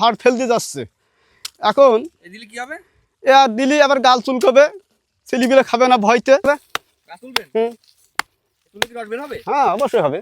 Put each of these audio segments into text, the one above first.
ভাড় ফেলতে যাচ্ছে। এখন দিলে কি হবে? এ আর দিলি আবার গাল চুলকবে ছেলেগুলো খাবে না ভয়তে। হ্যাঁ অবশ্যই হবে।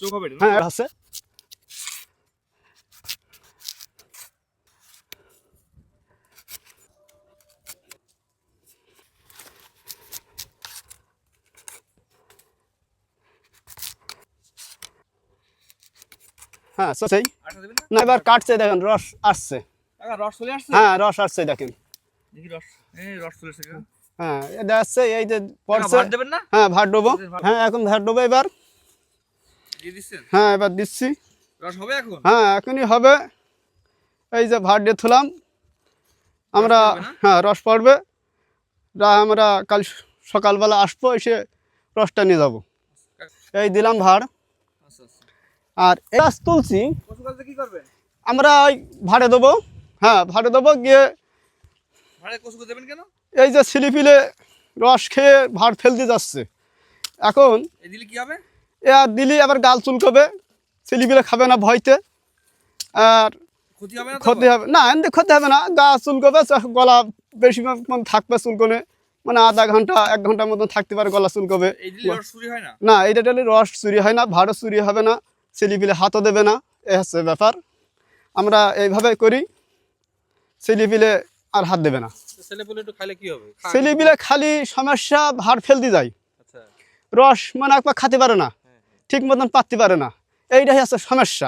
চোখ হবে হ্যাঁ আছে। হ্যাঁ সেই না? এবার কাটছে দেখেন রস আসছে। রস চলে আসছে? হ্যাঁ রস আসছে দেখেন। দেখি রস। এই রস চলে এসেছে। হ্যাঁ এটা আসছে এই যে কাকা, পড়ছে। ভাত দেবেন না? হ্যাঁ ভাত ডোবো হ্যাঁ এখন ভাত ডোবো এবার। হ্যাঁ এবার দিচ্ছি। রস হবে এখন? হ্যাঁ এখনই হবে। এই যে ভাত দিয়ে থুলাম। আমরা হ্যাঁ রস পড়বে। আমরা কাল সকালবেলা আসব এসে রসটা নিয়ে যাব। এই দিলাম ভাড় আচ্ছা আচ্ছা। আর এই গাছ তুলছি। আমরা ওই ভাড়ে দেবো। হ্যাঁ ভাড়ে দেবো গিয়ে এই যে ছিলিপিলে রস খেয়ে ভাড় ফেলতে যাচ্ছে। এখন দিলে কি হবে? আর দিলি আবার গাল চুলকবে ছেলেপিলে খাবে না ভয়তে। আর ক্ষতি হবে না এমনি ক্ষতি হবে না। গা চুলকবে গলা বেশি থাকবে চুলকনে। মানে আধা ঘণ্টা এক ঘণ্টার মতন থাকতে পারে গলা চুলকবে। না? এইটা টালে রস চুরি হয় না ভাড়ও চুরি হবে না ছেলেপিলে হাতও দেবে না এ হচ্ছে ব্যাপার। আমরা এইভাবে করি ছেলেপিলে আর হাত দেবে না। ছেলেপিলে খালি সমস্যা ভাড় ফেলতে যায়। আচ্ছা। রস মানে একবার খাতে পারে না। ঠিক মতন পাততে পারে না। এইটাই আছে সমস্যা।